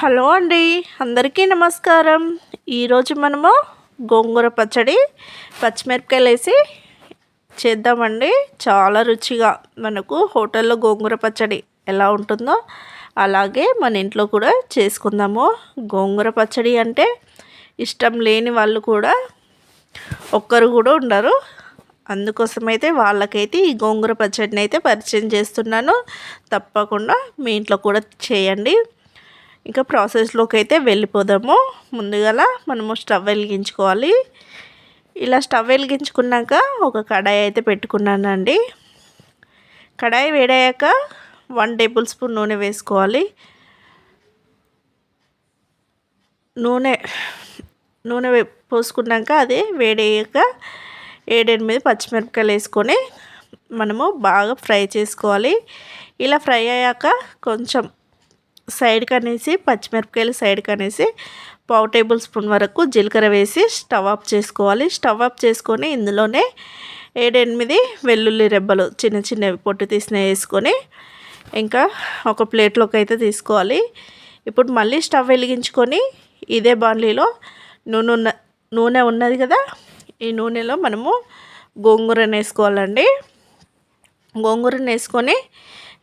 Hello అండి అందరికీ నమస్కారం. ఈరోజు మనము గోంగూర పచ్చడి పచ్చిమిరపకాయలు వేసి చేద్దామండి. చాలా రుచిగా మనకు హోటల్లో గోంగూర పచ్చడి ఎలా ఉంటుందో అలాగే మన ఇంట్లో కూడా చేసుకుందాము. గోంగూర పచ్చడి అంటే ఇష్టం లేని వాళ్ళు కూడా ఒక్కరు కూడా ఉండరు. అందుకోసమైతే వాళ్ళకైతే ఈ గోంగూర పచ్చడిని అయితే పరిచయం చేస్తున్నాను. తప్పకుండా మీ ఇంట్లో కూడా చేయండి. ఇంకా ప్రాసెస్లోకి అయితే వెళ్ళిపోదాము. ముందుగా మనము స్టవ్ వెలిగించుకోవాలి. ఇలా స్టవ్ వెలిగించుకున్నాక ఒక కడాయి అయితే పెట్టుకున్నానండి. కడాయి వేడయ్యాక వన్ టేబుల్ స్పూన్ నూనె వేసుకోవాలి. నూనె నూనె పోసుకున్నాక అది వేడయ్యాక ఏడెనిమిది పచ్చిమిరపకాయలు వేసుకొని మనము బాగా ఫ్రై చేసుకోవాలి. ఇలా ఫ్రై అయ్యాక కొంచెం సైడ్కి అనేసి పచ్చిమిరపకాయలు సైడ్కి అనేసి పావు టేబుల్ స్పూన్ వరకు జీలకర్ర వేసి స్టవ్ ఆఫ్ చేసుకోవాలి. స్టవ్ ఆఫ్ చేసుకొని ఇందులోనే ఏడెనిమిది వెల్లుల్లి రెబ్బలు చిన్న చిన్నవి పొట్టు తీసిన వేసుకొని ఇంకా ఒక ప్లేట్లోకి అయితే తీసుకోవాలి. ఇప్పుడు మళ్ళీ స్టవ్ వెలిగించుకొని ఇదే బాండ్లీలో నూనె ఉన్న నూనె ఉన్నది కదా ఈ నూనెలో మనము గోంగూరను వేసుకోవాలండి గోంగూరను వేసుకొని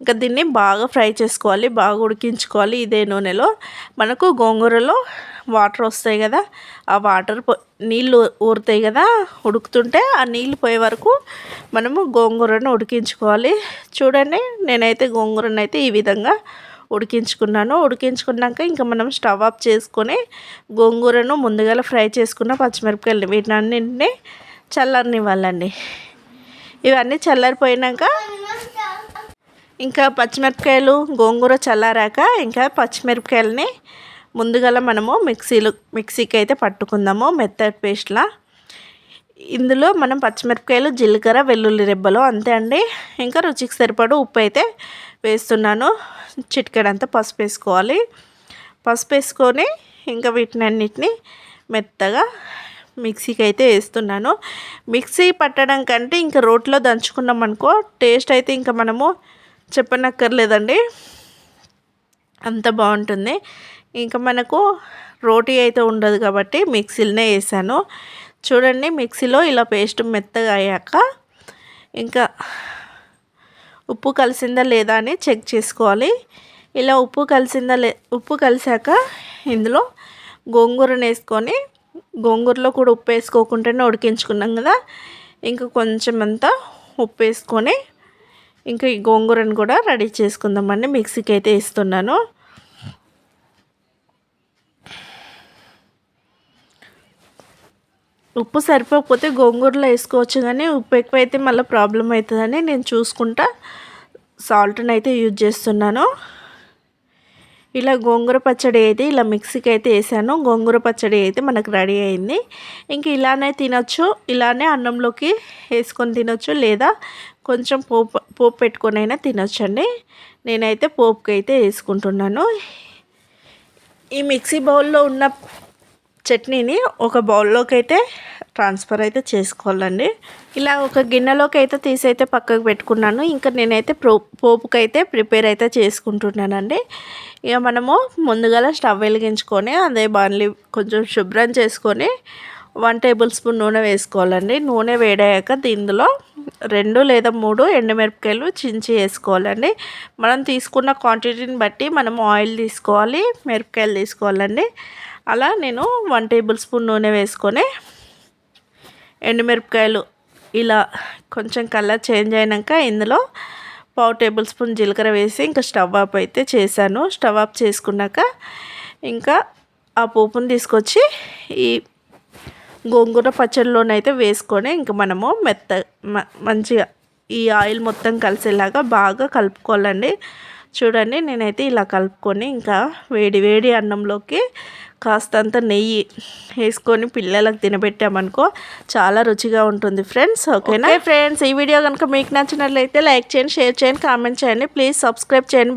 ఇంకా దీన్ని బాగా ఫ్రై చేసుకోవాలి బాగా ఉడికించుకోవాలి ఇదే నూనెలో. మనకు గోంగూరలో వాటర్ వస్తాయి కదా ఆ వాటర్ నీళ్ళు ఊరుతాయి కదా ఉడుకుతుంటే ఆ నీళ్ళు పోయే వరకు మనము గోంగూరను ఉడికించుకోవాలి. చూడండి నేనైతే గోంగూరను అయితే ఈ విధంగా ఉడికించుకున్నాను. ఉడికించుకున్నాక ఇంకా మనం స్టవ్ ఆఫ్ చేసుకొని గోంగూరను ముందుగా ఫ్రై చేసుకున్న పచ్చిమిరపకాయలు వీటినన్నింటినీ చల్లనివ్వాలండి ఇవన్నీ చల్లారిపోయినాక ఇంకా పచ్చిమిరపకాయలు గోంగూర చల్లారాక ఇంకా పచ్చిమిరపకాయలని ముందుగా మనము మిక్సీలో మిక్సీకి అయితే పట్టుకుందాము మెత్తటి పేస్ట్లా. ఇందులో మనం పచ్చిమిరపకాయలు జీలకర్ర వెల్లుల్లి రెబ్బలు అంతే అండి. ఇంకా రుచికి సరిపడు ఉప్పు అయితే వేస్తున్నాను. చిటికెడంతా పసుపు వేసుకోవాలి. పసుపు వేసుకొని ఇంకా వీటిని అన్నిటిని మెత్తగా మిక్సీకి అయితే వేస్తున్నాను. మిక్సీ పట్టడం కంటే ఇంకా రోట్లో దంచుకున్నాం అనుకో టేస్ట్ అయితే ఇంకా మనము చెప్పనక్కర్లేదండి. అంత బాగుంటుంది. ఇంకా మనకు రోటీ అయితే ఉండదు కాబట్టి మిక్సీలోనే వేసాను. చూడండి మిక్సీలో ఇలా పేస్ట్ మెత్తగా అయ్యాక ఇంకా ఉప్పు కలిసిందా లేదా అని చెక్ చేసుకోవాలి. ఇలా ఉప్పు కలిసిందా లే ఉప్పు కలిసాక ఇందులో గోంగూరను వేసుకొని గోంగూరలో కూడా ఉప్పు వేసుకోకుండానే ఉడికించుకున్నాం కదా. ఇంకా కొంచెం అంతా ఉప్పు వేసుకొని ఇంకా ఈ గోంగూరను కూడా రెడీ చేసుకుందామని మిక్సీకి అయితే ఇస్తున్నాను ఉప్పు సరిపోకపోతే గోంగూరలో వేసుకోవచ్చు కానీ ఉప్పు ఎక్కువైతే మళ్ళీ ప్రాబ్లం అవుతుందని నేను చూసుకుంటా. సాల్ట్ని అయితే యూజ్ చేస్తున్నాను. ఇలా గోంగూర పచ్చడి అయితే ఇలా మిక్సీకి అయితే వేసాను. గోంగూర పచ్చడి అయితే మనకు రెడీ అయింది. ఇంక ఇలానే తినొచ్చు ఇలానే అన్నంలోకి వేసుకొని తినొచ్చు లేదా కొంచెం పోపు పోపు పెట్టుకొని అయినా తినొచ్చండి. నేనైతే పోపుకి అయితే వేసుకుంటున్నాను. ఈ మిక్సీ బౌల్లో ఉన్న చట్నీని ఒక బౌల్లోకి అయితే ట్రాన్స్ఫర్ అయితే చేసుకోవాలండి. ఇలా ఒక గిన్నెలోకి అయితే తీసి అయితే పక్కకు పెట్టుకున్నాను. ఇంకా నేనైతే ప్రో పోపుకి అయితే ప్రిపేర్ అయితే చేసుకుంటున్నానండి. ఇక మనము ముందుగా స్టవ్ వెలిగించుకొని అదే బాణలి కొంచెం శుభ్రం చేసుకొని వన్ టేబుల్ స్పూన్ నూనె వేసుకోవాలండి. నూనె వేడయ్యాక దీనిలో రెండు లేదా మూడు ఎండుమిరపకాయలు చించి వేసుకోవాలండి. మనం తీసుకున్న క్వాంటిటీని బట్టి మనం ఆయిల్ తీసుకోవాలి మిరపకాయలు తీసుకోవాలండి. అలా నేను వన్ టేబుల్ స్పూన్ నూనె వేసుకొని ఎండుమిరపకాయలు ఇలా కొంచెం కలర్ చేంజ్ అయినాక ఇందులో పావు టేబుల్ స్పూన్ జీలకర్ర వేసి ఇంకా స్టవ్ ఆఫ్ అయితే చేశాను. స్టవ్ ఆఫ్ చేసుకున్నాక ఇంకా ఆ పోపును తీసుకొచ్చి ఈ గోంగూర పచ్చడిలోనైతే వేసుకొని ఇంకా మనము మెత్త మంచిగా ఈ ఆయిల్ మొత్తం కలిసేలాగా బాగా కలుపుకోవాలండి. చూడండి నేనైతే ఇలా కలుపుకొని ఇంకా వేడి వేడి అన్నంలోకి కాస్తంత నెయ్యి వేసుకొని పిల్లలకు తినబెట్టామనుకో చాలా రుచిగా ఉంటుంది ఫ్రెండ్స్ ఓకేనా? ఫ్రెండ్స్ ఈ వీడియో కనుక మీకు నచ్చినట్లయితే లైక్ చేయండి షేర్ చేయండి కామెంట్ చేయండి. ప్లీజ్ సబ్స్క్రైబ్ చేయండి.